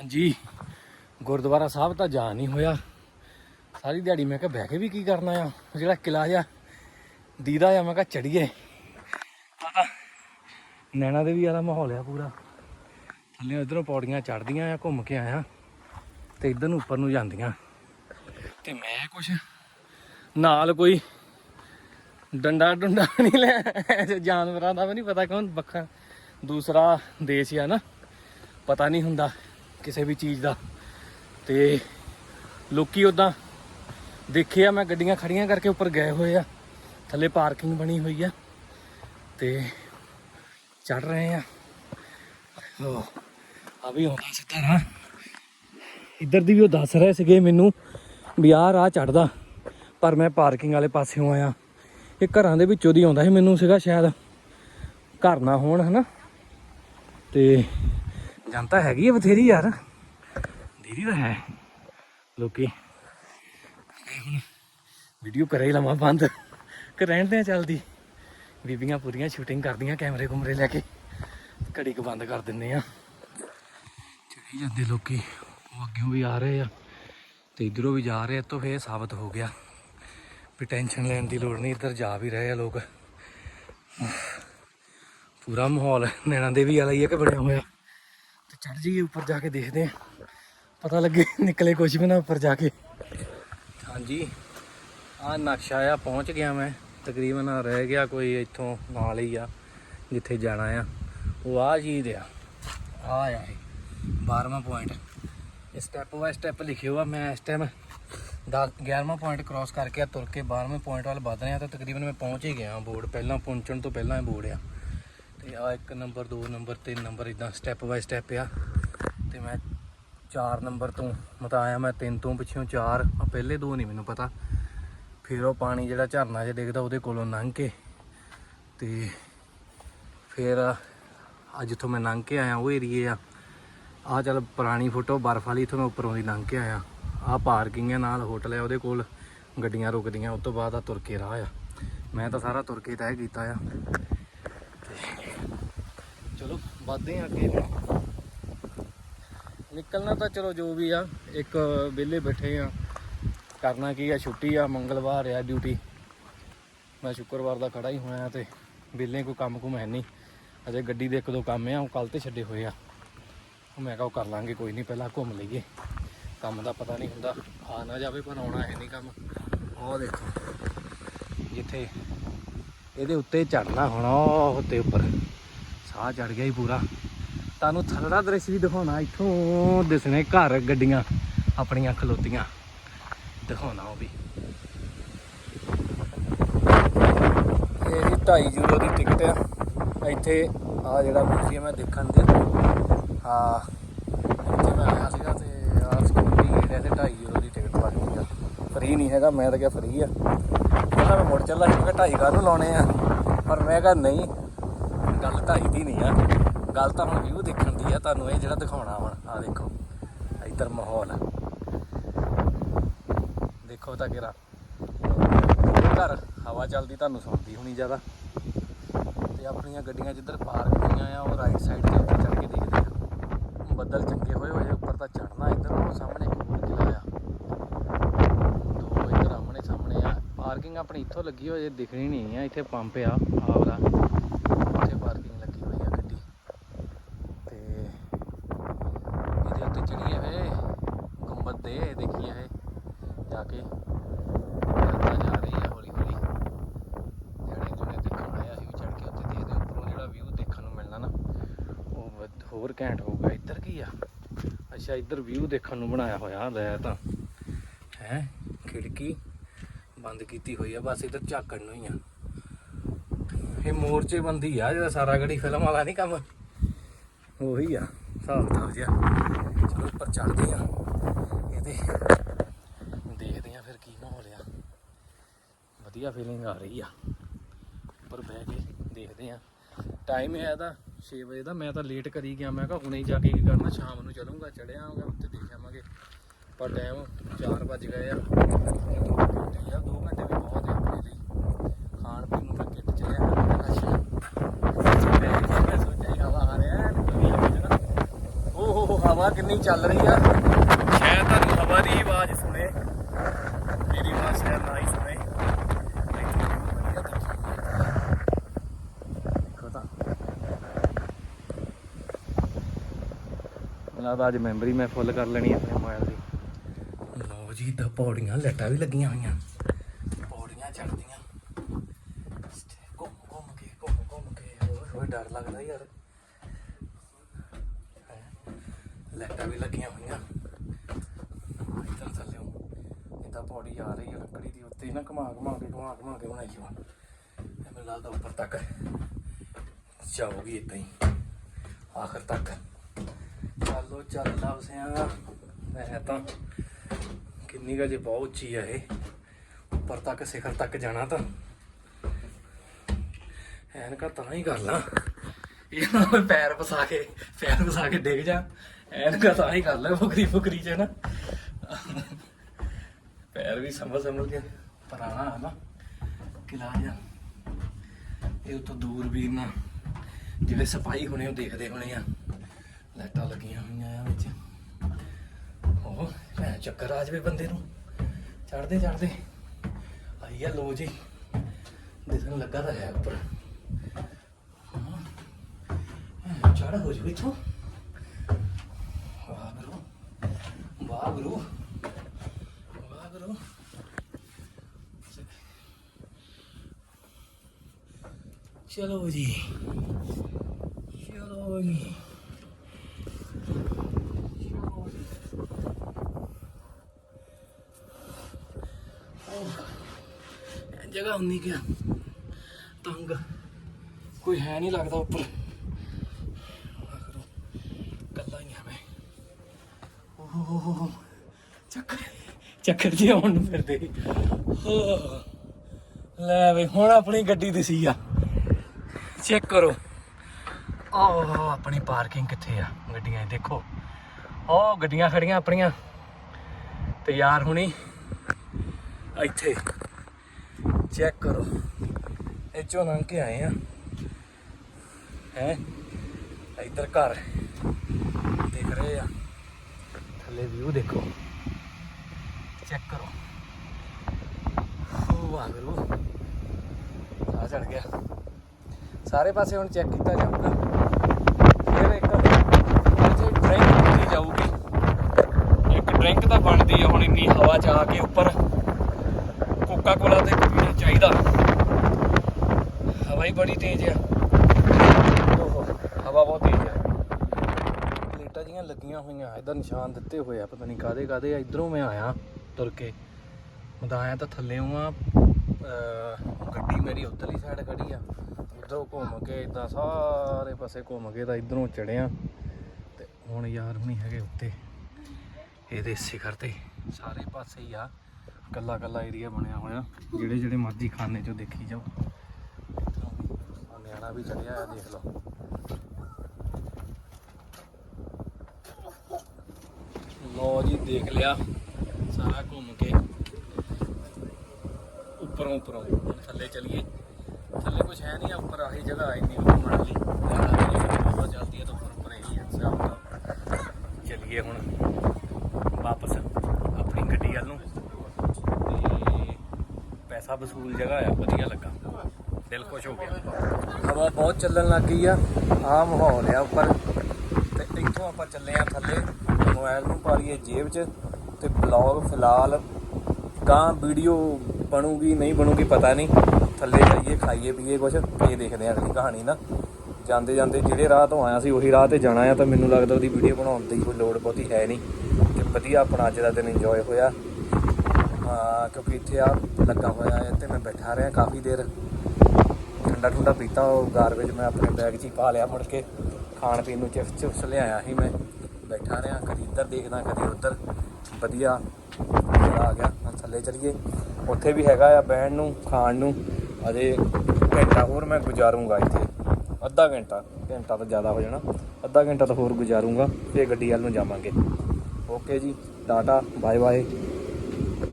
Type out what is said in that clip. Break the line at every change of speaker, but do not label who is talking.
ਹਾਂਜੀ, ਗੁਰਦੁਆਰਾ ਸਾਹਿਬ ਤਾਂ ਜਾ ਨਹੀਂ ਹੋਇਆ। ਸਾਰੀ ਦਿਹਾੜੀ ਮੈਂ ਕਿਹਾ ਬਹਿ ਕੇ ਵੀ ਕੀ ਕਰਨਾ ਆ? ਜਿਹੜਾ ਕਿਲਾ ਆ ਦੀਦਾ ਆ, ਮੈਂ ਕਿਹਾ ਚੜੀਏ ਪਤਾ ਨੈਣਾ ਦੇਵੀ ਵਾਲਾ ਮਾਹੌਲ ਆ ਪੂਰਾ। ਥੱਲੇ ਇਧਰੋਂ ਪੌੜੀਆਂ ਚੜਦੀਆਂ ਆ, ਘੁੰਮ ਕੇ ਆਇਆ ਤੇ ਇਧਰ ਨੂੰ ਉੱਪਰ ਨੂੰ ਜਾਂਦੀਆਂ। ਤੇ ਮੈਂ ਕੁਛ ਨਾਲ ਕੋਈ ਡੰਡਾ ਡੁੰਡਾ ਨਹੀਂ ਲੈ ਜਾਨਵਰਾਂ ਦਾ ਵੀ ਨਹੀਂ ਪਤਾ ਕੌਣ ਵੱਖਰਾ, ਦੂਸਰਾ ਦੇਸ਼ ਆ ਨਾ, ਪਤਾ ਨਹੀਂ ਹੁੰਦਾ। ਕਿਸੇ ਵੀ ਚੀਜ਼ ਦਾ। ਤੇ ਲੋਕੀ ਉਦਾਂ ਆ ਮੈਂ ਗੱਡੀਆਂ ਖੜੀਆਂ ਕਰਕੇ ਉੱਪਰ ਗਏ ਹੋਏ ਆ। ਥੱਲੇ ਪਾਰਕਿੰਗ ਬਣੀ ਹੋਈ ਆ ਤੇ ਚੜ ਰਹੇ ਆ। ਲੋ ਆ ਵੀ ਆਉਂਦਾ ਸਿੱਧਾ ਨਾ ਇੱਧਰ ਦੀ ਵੀ ਉਹ ਦੱਸ ਰਹੇ ਸੀਗੇ ਮੈਨੂੰ ਵੀ ਆਹ ਰਾਹ ਚੜਦਾ ਪਰ ਮੈਂ ਪਾਰਕਿੰਗ ਵਾਲੇ ਪਾਸਿਓਂ ਆਇਆ। ਇਹ ਘਰਾਂ ਦੇ ਵਿੱਚੋਂ ਦੀ ਆਉਂਦਾ ਸੀ ਮੈਨੂੰ ਸੀਗਾ ਸ਼ਾਇਦ। ਘਰ ਨਾ ਹੋਣ, ਹਨਾ? ਤੇ ਜਨਤਾ ਹੈਗੀ ਆ ਬਥੇਰੀ ਯਾਰ। ਦੀਦੀ ਤਾਂ ਹੈ। ਲੋਕੀ ਵੀਡੀਓ ਕਰੇ ਹੀ ਲਵਾਂ ਬੰਦ। ਕਿ ਰਹਿਣ ਦੇ ਚੱਲਦੀ। ਬੀਬੀਆਂ ਪੂਰੀਆਂ ਸ਼ੂਟਿੰਗ ਕਰਦੀਆਂ ਕੈਮਰੇ ਕੁਮਰੇ ਲੈ ਕੇ। ਘੜੀ ਕੁ ਬੰਦ ਕਰ ਦਿੰਨੇ ਆ। ਚੜੀ ਜਾਂਦੇ ਲੋਕੀ। ਉਹ ਅੱਗਿਓਂ ਵੀ ਆ ਰਹੇ ਆ। ਤੇ ਇਧਰੋਂ ਵੀ ਜਾ ਰਹੇ ਆ ਤਾਂ ਫੇਰ ਸਾਬਤ ਹੋ ਗਿਆ। ਵੀ ਟੈਨਸ਼ਨ ਲੈਣ ਦੀ ਲੋੜ ਨਹੀਂ, ਇੱਧਰ ਜਾ ਵੀ ਰਹੇ ਆ ਲੋਕ। ਪੂਰਾ ਮਾਹੌਲ ਨੈਣਾ ਦੇਵੀ ਵਾਲਾ ਹੀ ਹੈ ਕਿ ਬਣਿਆ ਹੋਇਆ। ਚੜ ਜਾਈਏ ਉੱਪਰ ਜਾ ਕੇ ਦੇਖਦੇ ਆ ਪਤਾ ਲੱਗੇ ਨਿਕਲੇ ਕੁਝ ਵੀ ਨਾ ਉੱਪਰ ਜਾ ਕੇ। ਹਾਂਜੀ। ਆ ਨਕਸ਼ਾ ਆ, ਪਹੁੰਚ ਗਿਆ ਮੈਂ। ਤਕਰੀਬਨ ਆਹ ਰਹਿ ਗਿਆ ਕੋਈ ਇੱਥੋਂ ਨਾਲ ਹੀ ਆ, ਜਿੱਥੇ ਜਾਣਾ ਆ। ਉਹ ਆ ਚੀਜ਼ ਆ। ਆ ਆ 12ਵਾਂ ਪੁਆਇੰਟ ਇਹ ਸਟੈਪ ਬਾਈ ਸਟੈਪ ਲਿਖਿਓ ਆ ਮੈਂ ਇਸ ਟਾਈਮ 11ਵਾਂ ਪੁਆਇੰਟ ਕ੍ਰਾਸ ਕਰਕੇ ਆ, ਤੁਰ ਕੇ 12ਵੇਂ ਪੁਆਇੰਟ ਵੱਲ ਵਧ ਰਿਹਾ ਤਾਂ ਤਕਰੀਬਨ ਮੈਂ ਪਹੁੰਚ ਹੀ ਗਿਆ ਬੋਰਡ। ਪਹਿਲਾਂ ਪਹੁੰਚਣ ਤੋਂ ਪਹਿਲਾਂ ਇਹ ਬੋਰਡ ਆ। ਤੇ ਆ ਇੱਕ ਨੰਬਰ 2 ਨੰਬਰ 3 ਨੰਬਰ ਇਦਾਂ ਸਟੈਪ ਬਾਈ ਸਟੈਪ ਆ। ਤੇ ਮੈਂ 4 ਨੰਬਰ ਤੋਂ ਮਤਲਬ ਆਇਆ ਮੈਂ 3 ਤੋਂ ਪਿੱਛੋਂ 4 ਆ ਪਹਿਲੇ ਦੋ ਨਹੀਂ ਮੈਨੂੰ ਪਤਾ। ਫਿਰ ਉਹ ਪਾਣੀ ਜਿਹੜਾ ਝਰਨਾ 'ਚ ਡਿੱਗਦਾ, ਉਹਦੇ ਕੋਲੋਂ ਲੰਘ ਕੇ ਤੇ ਫਿਰ ਅੱਜ ਜਿੱਥੋਂ ਮੈਂ ਲੰਘ ਕੇ ਆਇਆ, ਉਹ ਏਰੀਏ ਆ। ਆ ਚੱਲ ਪੁਰਾਣੀ ਫੋਟੋ ਬਰਫ ਵਾਲੀ ਇੱਥੋਂ ਮੈਂ ਉੱਪਰੋਂ ਦੀ ਲੰਘ ਕੇ ਆਇਆ। ਆ ਪਾਰਕਿੰਗ ਹੈ ਨਾਲ ਹੋਟਲ ਹੈ ਉਹਦੇ ਕੋਲ। ਗੱਡੀਆਂ ਰੁਕਦੀਆਂ, ਉਸ ਤੋਂ ਬਾਅਦ ਆ ਤੁਰ ਕੇ ਰਾਹ ਆ। ਮੈਂ ਤਾਂ ਸਾਰਾ ਤੁਰ ਕੇ ਤੈਅ ਕੀਤਾ ਆ। ਵੱਧਦੇ ਆ ਅੱਗੇ। ਨਿਕਲਣਾ ਤਾਂ ਚਲੋ ਜੋ ਵੀ ਆ, ਇੱਕ ਵਿਹਲੇ ਬੈਠੇ ਆ। ਕਰਨਾ ਕੀ ਆ, ਛੁੱਟੀ ਆ, ਮੰਗਲਵਾਰ ਆ ਡਿਊਟੀ ਮੈਂ ਸ਼ੁੱਕਰਵਾਰ ਦਾ ਖੜਾ ਹੀ ਹੋਇਆ ਤੇ ਵਿਹਲੇ ਕੋਈ ਕੰਮ ਕੁਮ ਹੈ ਨਹੀਂ। ਅਜੇ ਗੱਡੀ ਦੇ ਇੱਕ ਦੋ ਕੰਮ ਆ, ਉਹ ਕੱਲ ਤੇ ਛੱਡੇ ਹੋਏ ਆ। ਉਹ ਮੈਂ ਕਿਹਾ ਉਹ ਕਰ ਲਾਂਗੇ, ਕੋਈ ਨਹੀਂ, ਪਹਿਲਾਂ ਘੁੰਮ ਲਈਏ। ਕੰਮ ਦਾ ਪਤਾ ਨਹੀਂ ਹੁੰਦਾ, ਆ ਨਾ ਜਾਵੇ ਪਰ ਆਉਣਾ ਹੈ ਨਹੀਂ ਕੰਮ। ਉਹ ਦੇਖੋ, ਜਿੱਥੇ ਇਹਦੇ ਉੱਤੇ ਚੜਨਾ ਹੁਣ, ਉਹ ਉੱਤੇ ਉੱਪਰ। ਸਾਹ ਚੜ ਗਿਆ ਹੀ ਪੂਰਾ। ਤੁਹਾਨੂੰ ਥੱਲੜਾ ਦ੍ਰਿਸ਼ ਵੀ ਦਿਖਾਉਣਾ, ਇੱਥੋਂ ਦਿਸਣੇ ਘਰ ਗੱਡੀਆਂ, ਆਪਣੀਆਂ ਖਲੋਤੀਆਂ। ਦਿਖਾਉਣਾ ਉਹ ਵੀ। ਇਹ ਜੀ 2.5 ਯੂਰੋ ਦੀ ਟਿਕਟ ਆ। ਇੱਥੇ ਆ ਜਿਹੜਾ ਮਿਊਜ਼ੀਅਮ ਹੈ ਦੇਖਣ ਦੇ। ਆ ਇੱਥੇ ਮੈਂ ਆਇਆ ਸੀਗਾ ਤੇ ਆ ਸਕੂਟੀ ਏਰੀਆ ਤੇ 2.5 ਯੂਰੋ ਦੀ ਟਿਕਟ ਲੱਗਦੀ ਆ। ਫ੍ਰੀ ਨਹੀਂ ਹੈਗਾ, ਮੈਂ ਤਾਂ ਕਿਹਾ ਫ੍ਰੀ ਆ। ਕਹਿੰਦਾ ਮੈਂ ਮੁੜ ਚੱਲਾ ਸੀ ਮੈਂ ਕਿਹਾ 2.5 ਕਾਹਨੂੰ ਲਾਉਣੇ ਆ? ਪਰ ਮੈਂ ਕਿਹਾ ਨਹੀਂ ਗੱਲ 2.5 ਦੀ ਨਹੀਂ ਆ। ਗੱਲ ਤਾਂ ਹੁਣ ਵਿਊ ਦੇਖਣ ਦੀ ਆ, ਤੁਹਾਨੂੰ ਇਹ ਜਿਹੜਾ ਦਿਖਾਉਣਾ ਹੁਣ ਆ ਦੇਖੋ, ਇੱਧਰ ਮਾਹੌਲ। ਦੇਖੋ ਤਾਂ ਕਿਰਾ ਘਰ ਹਵਾ ਚੱਲਦੀ, ਤੁਹਾਨੂੰ ਸੁਣਦੀ ਹੋਣੀ ਜ਼ਿਆਦਾ। ਤੇ ਆਪਣੀਆਂ ਗੱਡੀਆਂ ਜਿੱਧਰ ਪਾਰਕ ਹੋਈਆਂ ਆ, ਉਹ ਰਾਈਟ ਸਾਈਡ ਤੇ ਉੱਤੇ ਚੜ ਕੇ ਦੇਖਦੇ ਆ। ਬੱਦਲ ਚੰਗੇ ਹੋਏ ਹੋਏ, ਉੱਪਰ ਤਾਂ ਚੜਨਾ ਇੱਧਰ, ਉਹ ਸਾਹਮਣੇ ਹੋਰ ਕਿਲਾ ਆ। ਦੋ ਇੱਧਰ ਆਮਣੇ ਸਾਹਮਣੇ ਆ। ਪਾਰਕਿੰਗ ਆਪਣੀ ਇੱਥੋਂ ਲੱਗੀ ਹੋਈ ਹੈ ਦਿਖਣੀ ਨਹੀਂ ਆ, ਇੱਥੇ ਪੰਪ ਆ ਆਹ ਵਾਲਾ ਇੱਥੇ ਪਾਰਕਿੰਗ ਲੱਗੀ ਹੋਈ ਆ ਗੱਡੀ ਤੇ ਇਹਦੇ ਉੱਤੇ ਚੜੀਏ ਵੇ ਗੁੰਬਦ ਦੇ ਦੇਖੀਏ ਇਹ। ਜਾ ਕੇ ਯਾਤਰਾ ਜਾ ਰਹੀ ਹੈ ਹੌਲੀ ਹੌਲੀ। ਜਿਹੜੇ ਜਿਹਨੇ ਦੇਖਣ ਆਇਆ ਸੀ ਚੜ ਕੇ ਉੱਤੇ ਦੇਖਦੇ ਉੱਪਰੋਂ ਜਿਹੜਾ ਵਿਊ ਦੇਖਣ ਨੂੰ ਮਿਲਣਾ ਨਾ, ਉਹ ਹੋਰ ਘੈਂਟ ਹੋਊਗਾ। ਇੱਧਰ ਕੀ ਆ? ਅੱਛਾ, ਇੱਧਰ ਵਿਊ ਦੇਖਣ ਨੂੰ ਬਣਾਇਆ ਹੋਇਆ ਲੈ ਤਾਂ। ਹੈ? ਖਿੜਕੀ ਬੰਦ ਕੀਤੀ ਹੋਈ ਆ, ਬਸ ਇੱਧਰ ਝਾਕਣ ਨੂੰ ਹੀ ਆ। ਇਹ ਮੋਰਚੇ ਬੰਦੀ ਆ, ਜਿਹੜਾ ਸਾਰਾ ਗੜੀ ਫਿਲਮ ਵਾਲਾ ਨਹੀਂ ਕੰਮ? ਉਹੀ ਆ। ਹਿਸਾਬ ਕਿਤਾਬ ਜਿਹਾ। ਚਲੋ ਉੱਪਰ ਚੜਦੇ ਆ ਇਹਦੇ ਦੇਖਦੇ ਆ ਫਿਰ ਕੀ ਮਾਹੌਲ ਆ। ਵਧੀਆ ਫੀਲਿੰਗ ਆ ਰਹੀ ਆ। ਉੱਪਰ ਬਹਿ ਕੇ ਦੇਖਦੇ ਆ ਟਾਈਮ ਹੈ ਇਹਦਾ 6 ਵਜੇ ਦਾ। ਮੈਂ ਤਾਂ ਲੇਟ ਕਰੀ ਗਿਆ। ਮੈਂ ਕਿਹਾ ਹੁਣੇ ਜਾ ਕੇ ਕੀ ਕਰਨਾ। ਸ਼ਾਮ ਨੂੰ ਚੱਲੂੰਗਾ। ਚੜਿਆ ਆਉਂਗਾ ਉੱਤੇ ਦੇਖ ਆਵਾਂਗੇ। ਪਰ ਟਾਈਮ 4 ਵੱਜ ਗਏ ਆ। 2 ਘੰਟੇ ਆ 2 ਘੰਟੇ ਵੀ ਬਹੁਤ ਆ ਆਪਣੇ ਲਈ। ਖਾਣ ਪੀਣ ਨੂੰ ਫਿਰ ਕਿੱਟ ਚਲਿਆ ਅੱਛਾ ਮੈਂ ਕਿਹਾ ਸੋਚਿਆ ਹੀ ਹਵਾ ਕਿੰਨੀ ਚੱਲ ਰਹੀ ਆ। ਸ਼ਾਇਦ ਤੁਹਾਨੂੰ ਹਵਾ ਦੀ ਆਵਾਜ਼ ਸੁਣੇ। ਮੇਰੀ ਆਵਾਜ਼ ਸ਼ਾਇਦ ਨਾ ਹੀ ਸੁਣੇ। ਲੱਗਦਾ ਅੱਜ ਮੈਮਰੀ ਮੈਂ ਫੁੱਲ ਕਰ ਲੈਣੀ ਆਪਣੇ ਮੋਬਾਈਲ ਦੀ। ਲਓ ਜੀ ਤਾਂ ਪੌੜੀਆਂ ਲੱਟਾਂ ਵੀ ਲੱਗੀਆਂ ਹੋਈਆਂ। ਪੌੜੀਆਂ ਚੜਦੀਆਂ ਘੁੰਮ ਘੁੰਮ ਕੇ ਘੁੰਮ ਘੁੰਮ ਕੇ ਓਏ ਡਰ ਲੱਗਦਾ ਯਾਰ ਲੈਟਾਂ ਵੀ ਲੱਗੀਆਂ ਹੋਈਆਂ ਇੱਧਰ ਥੱਲੇ ਇਦਾਂ ਪੌੜੀ ਆ ਰਹੀ ਹੈ ਲੱਕੜੀ ਦੀ ਉੱਤੇ ਨਾ ਘੁਮਾ ਘੁਮਾ ਕੇ, ਘੁਮਾ ਘੁਮਾ ਕੇ ਬਣਾਈ ਹੋਣ ਮੈਨੂੰ ਲੱਗਦਾ ਉੱਪਰ ਤੱਕ ਜਾਊਗੀ ਇਦਾਂ ਹੀ, ਆਖਰ ਤੱਕ। ਚੱਲੋ, ਚੱਲ ਲਵਸਿਆ ਮੈਂ ਤਾਂ ਕਿੰਨੀ ਕੁ ਜੇ ਬਹੁਤ ਉੱਚੀ ਆ ਇਹ। ਉੱਪਰ ਤੱਕ, ਸਿਖਰ ਤੱਕ ਜਾਣਾ ਤਾਂ। ਐਨਕਾ ਤਾਂ ਹੀ ਕਰ ਲਾਂ। ਇਹ ਨਾ ਪੈਰ ਫਸਾ ਕੇ, ਪੈਰ ਫਸਾ ਕੇ ਡਿੱਗ ਜਾ। ਐਨਕਾ ਤਾਂ ਹੀ ਕਰ ਲੈ ਫੁਕਰੀ ਫੁਕਰੀ ਚ ਨਾ। ਪੈਰ ਵੀ ਸੰਭਲ ਸੰਭਲ ਕੇ ਪੁਰਾਣਾ ਹੈ ਨਾ ਕਿਲਾ ਜਾ ਇਹ ਉਤੋਂ ਦੂਰ ਵੀ ਨਾ ਜਿਹੜੇ ਸਪਾਈ ਹੋਣੇ ਉਹ ਦੇਖਦੇ ਹੋਣੇ ਆ, ਲਾਈਟਾਂ ਲੱਗੀਆਂ ਹੋਈਆਂ ਆ ਵਿੱਚ। ਉਹ ਭੈਣ ਚੱਕਰ ਆ ਜਵੇ ਬੰਦੇ ਨੂੰ। ਚੜਦੇ ਚੜਦੇ ਆਈ ਆ ਲੋ ਜੀ, ਦਿਸਣ ਲੱਗਾ ਤਾਂ ਹੈ ਉੱਪਰ। ਚੜ ਹੋ ਜੂ ਇੱਥੋਂ। ਵਾਹ ਗੁਰੂ ਵਾਹ ਗੁਰੂ ਵਾਹ ਗੁਰੂ ਚਲੋ ਜੀ। ਚਲੋ ਜੀ। ਜਗ੍ਹਾ ਹੁੰਦੀ ਕਿਆ ਤੰਗ। ਕੋਈ ਹੈ ਨਹੀਂ ਲੱਗਦਾ ਉੱਪਰ। ਆਖਰੋ ਕੱਲਾ ਹੀ ਆ ਮੈਂ। ਓਹ। ਚੱਕਰ। ਚੱਕਰ ਜੀ ਆਉਣ ਨੂੰ ਫਿਰਦੇ। ਹੋ। ਲੈ ਵੇ, ਹੁਣ ਆਪਣੀ ਗੱਡੀ ਦਿਸੀ ਆ। ਚੈੱਕ ਕਰੋ। ਓਹ ਆਪਣੀ ਪਾਰਕਿੰਗ ਕਿੱਥੇ ਆ? ਗੱਡੀਆਂ ਦੇਖੋ। ਉਹ ਗੱਡੀਆਂ ਖੜੀਆਂ ਆਪਣੀਆਂ। ਤੇ ਯਾਰ ਹੁਣੀ। ਇੱਥੇ। ਚੈੱਕ ਕਰੋ। ਇਹ ਚੋਂ ਲੰਘ ਕੇ ਆਏ ਆ। ਹੈ? ਇੱਧਰ ਘਰ ਦੇਖ ਰਹੇ ਆ। ਥੱਲੇ ਵਿਊ ਦੇਖੋ। ਚੈੱਕ ਕਰੋ। ਉਹ ਆ ਆ ਚੜ ਗਿਆ। ਸਾਰੇ ਪਾਸੇ ਹੁਣ ਚੈੱਕ ਕੀਤਾ ਜਾਊਗਾ। ਫਿਰ ਇੱਕ ਅਜੇ ਡਰਿੰਕ ਕੀਤੀ ਜਾਊਗੀ। ਇੱਕ ਡਰਿੰਕ ਤਾਂ ਬਣਦੀ ਆ ਹੁਣ ਇੰਨੀ ਹਵਾ ਚ ਆ ਕੇ ਉੱਪਰ। ਕੋਕਾ ਕੋਲਾ ਤੇ ਪੀਣਾ ਚਾਹੀਦਾ। ਹਵਾ ਹੀ ਬੜੀ ਤੇਜ਼ ਆ। ਓਹੋ, ਹਵਾ ਬਹੁਤ ਤੇਜ਼ ਆ। ਪਲੇਟਾਂ ਜੀਆਂ ਲੱਗੀਆਂ ਹੋਈਆਂ ਇਹਦਾ ਨਿਸ਼ਾਨ ਦਿੱਤੇ ਹੋਏ ਆ, ਪਤਾ ਨਹੀਂ ਕਾਦੇ ਕਾਦੇ ਆ। ਇਧਰੋਂ ਮੈਂ ਆਇਆ ਤੁਰ ਕੇ। ਮੈਂ ਆਇਆ ਤਾਂ ਥੱਲੇ ਆ ਗੱਡੀ ਮੇਰੀ ਉੱਧਰਲੀ ਸਾਈਡ ਖੜੀ ਆ। ਉਧਰੋਂ ਘੁੰਮ ਕੇ ਇਦਾਂ ਸਾਰੇ ਪਾਸੇ ਘੁੰਮ ਕੇ ਤਾਂ ਇਧਰੋਂ ਚੜਿਆ। ਤੇ ਹੁਣ ਯਾਰ ਹੁਣੀ ਹੈਗੇ ਉੱਤੇ। ਇਹਦੇ ਸਿਖਰ ਤੇ ਸਾਰੇ ਪਾਸੇ ਹੀ ਆ। ਕੱਲਾ ਕੱਲਾ ਏਰੀਆ ਬਣਿਆ ਹੋਇਆ। ਜਿਹੜੇ ਜਿਹੜੇ ਮਰਜ਼ੀ ਖਾਨੇ ਚੋਂ ਦੇਖੀ ਜਾਓ। ਇੱਧਰੋਂ ਵੀ ਨਿਆਣਾ ਵੀ ਚੜਿਆ ਆ, ਦੇਖ ਲਓ। ਲੋ ਜੀ, ਦੇਖ ਲਿਆ। ਸਾਰਾ ਘੁੰਮ ਕੇ। ਉੱਪਰੋਂ ਉੱਪਰੋਂ ਹੁਣ ਥੱਲੇ ਚਲੀਏ। ਥੱਲੇ ਕੁਝ ਹੈ ਨਹੀਂ ਆ, ਉੱਪਰ ਆਹੀ ਜਗ੍ਹਾ ਇੰਨੀ ਘੁੰਮਣ ਲਈ। ਹਵਾ ਚੱਲਦੀ ਹੈ ਤਾਂ ਉੱਪਰ ਉੱਪਰ ਇਹੀ ਹੈ ਹਿਸਾਬ ਚਲੀਏ ਹੁਣ ਵਾਪਸ ਆਪਣੀ ਗੱਡੀ ਵੱਲ ਨੂੰ। ਤੇ ਪੈਸਾ ਵਸੂਲ ਜਗ੍ਹਾ ਆ, ਵਧੀਆ ਲੱਗਾ। ਦਿਲ ਖੁਸ਼ ਹੋ ਗਿਆ। ਹਵਾ ਬਹੁਤ ਚੱਲਣ ਲੱਗ ਗਈ ਆ ਆ ਮਾਹੌਲ ਆ ਉੱਪਰ। ਤੇ ਇੱਥੋਂ ਆਪਾਂ ਚੱਲੇ ਆ ਥੱਲੇ, ਮੋਬਾਈਲ ਨੂੰ ਪਾ ਲਈਏ ਜੇਬ 'ਚ। ਤੇ ਬਲੌਗ ਫਿਲਹਾਲ ਗਾਂ ਵੀਡੀਓ ਬਣੂਗੀ, ਨਹੀਂ ਬਣੂਗੀ ਪਤਾ ਨਹੀਂ। ਥੱਲੇ ਜਾਈਏ, ਖਾਈਏ, ਪੀਏ ਕੁਛ, ਫੇਰ ਦੇਖਦੇ ਆ ਅਗਲੀ ਕਹਾਣੀ ਨਾ। ਜਾਂਦੇ ਜਾਂਦੇ ਜਿਹੜੇ ਰਾਹ ਤੋਂ ਆਇਆ ਸੀ, ਉਹੀ ਰਾਹ ਤੇ ਜਾਣਾ ਆ, ਤਾਂ ਮੈਨੂੰ ਲੱਗਦਾ ਉਹਦੀ ਵੀਡੀਓ ਬਣਾਉਣ ਦੀ ਕੋਈ ਲੋੜ ਬਹੁਤੀ ਹੈ ਨਹੀਂ। ਤੇ ਵਧੀਆ ਆਪਣਾ ਅੱਜ ਦਾ ਦਿਨ ਇੰਜੋਏ ਹੋਇਆ। ਕਿਉਂਕਿ ਇੱਥੇ ਆ ਲੱਗਾ ਹੋਇਆ ਹੈ ਤੇ ਮੈਂ ਬੈਠਾ ਰਿਹਾ ਕਾਫੀ ਦੇਰ। ਠੰਡਾ ਠੰਡਾ ਪੀਤਾ ਉਹ ਗਾਰਬੇਜ ਮੈਂ ਆਪਣੇ ਬੈਗ 'ਚ ਹੀ ਪਾ ਲਿਆ ਮੁੜ ਕੇ। ਖਾਣ ਪੀਣ ਨੂੰ ਚਿਪਸ ਚਿਪਸ ਲਿਆਇਆ ਸੀ ਮੈਂ। ਬੈਠਾ ਰਿਹਾ, ਕਦੀ ਇੱਧਰ ਦੇਖਦਾ, ਕਦੀ ਉੱਧਰ। ਵਧੀਆ, ਮਜ਼ਾ ਆ ਗਿਆ। ਥੱਲੇ ਚਲੀਏ। ਉੱਥੇ ਵੀ ਹੈਗਾ ਆ ਬਹਿਣ ਨੂੰ, ਖਾਣ ਨੂੰ। ਅਜੇ ਘੰਟਾ ਹੋਰ ਮੈਂ ਗੁਜ਼ਾਰੂੰਗਾ ਇੱਥੇ। ਅੱਧਾ ਘੰਟਾ ਘੰਟਾ ਤਾਂ ਜ਼ਿਆਦਾ ਹੋ ਜਾਣਾ। ਅੱਧਾ ਘੰਟਾ ਤਾਂ ਹੋਰ ਗੁਜ਼ਾਰੂੰਗਾ, ਫੇਰ ਗੱਡੀ ਵੱਲ ਨੂੰ ਜਾਵਾਂਗੇ। ਓਕੇ ਜੀ, ਟਾਟਾ ਬਾਏ ਬਾਏ